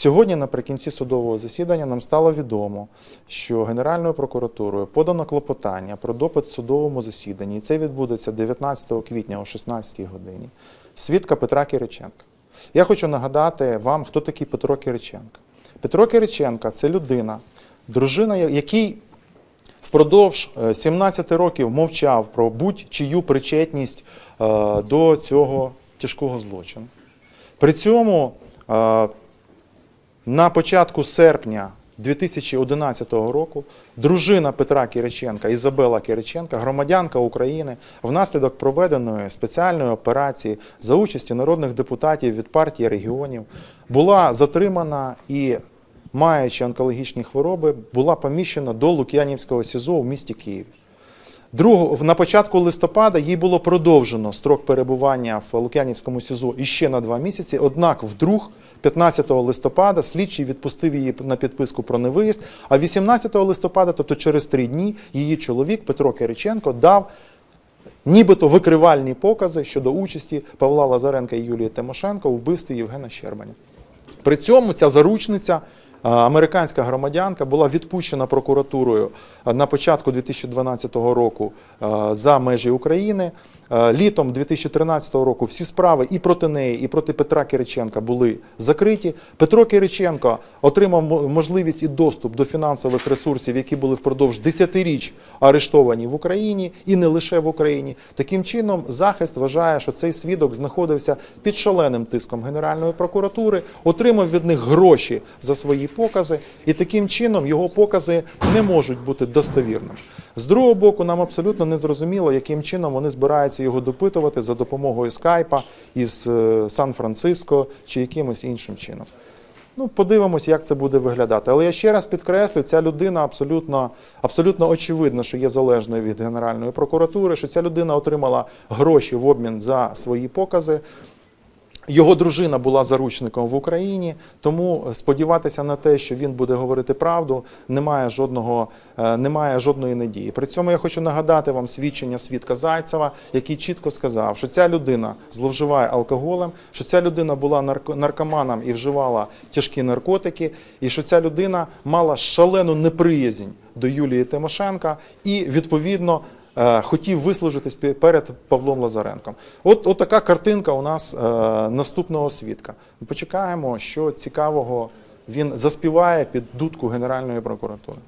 Сьогодні, наприкінці судового засідання, нам стало відомо, що Генеральною прокуратурою подано клопотання про допит в судовому засіданні, і це відбудеться 19 квітня о 16 годині. Свідка Петра Кириченка. Я хочу нагадати вам, хто такий Петро Кириченко. Петро Кириченка це людина, дружина, який впродовж е, 17 років мовчав про будь-чию причетність е, до цього тяжкого злочину. При цьому е, на початку серпня 2011 року дружина Петра Кириченка, Ізабела Кириченка, громадянка України, внаслідок проведеної спеціальної операції за участі народних депутатів від партії регіонів, була затримана і, маючи онкологічні хвороби, була поміщена до Лук'янівського СІЗО у місті Києві. Другого, на початку листопада їй було продовжено строк перебування в Лук'янівському СІЗО іще на два місяці. Однак, вдруг, 15 листопада, слідчий відпустив її на підписку про невиїзд. А 18 листопада, тобто через три дні, її чоловік Петро Кириченко дав нібито викривальні покази щодо участі Павла Лазаренка і Юлії Тимошенко у вбивстві Євгена Щербаня. При цьому ця заручниця, американська громадянка, була відпущена прокуратурою на початку 2012 року за межі України. А, Літом 2013 року всі справи і проти неї, і проти Петра Кириченка були закриті. Петро Кириченко отримав можливість і доступ до фінансових ресурсів, які були впродовж десятиріч арештовані в Україні і не лише в Україні. Таким чином, захист вважає, що цей свідок знаходився під шаленим тиском Генеральної прокуратури, отримав від них гроші за свої покази, і таким чином його покази не можуть бути достовірними. З другого боку, нам абсолютно не зрозуміло, яким чином вони збираються його допитувати за допомогою скайпа із е, Сан-Франциско чи якимось іншим чином. Ну, подивимось, як це буде виглядати. Але я ще раз підкреслю, ця людина абсолютно, абсолютно очевидно, що є залежною від Генеральної прокуратури, що ця людина отримала гроші в обмін за свої покази. Його дружина була заручником в Україні, тому сподіватися на те, що він буде говорити правду, немає жодного, е, немає жодної надії. При цьому я хочу нагадати вам свідчення свідка Зайцева, який чітко сказав, що ця людина зловживає алкоголем, що ця людина була нарко- наркоманом і вживала тяжкі наркотики, і що ця людина мала шалену неприязнь до Юлії Тимошенка і відповідно е, хотів вислужитись пе- перед Павлом Лазаренком. От, от така картинка у нас е, наступного свідка. Почекаємо, що цікавого він заспіває під дудку Генеральної прокуратури.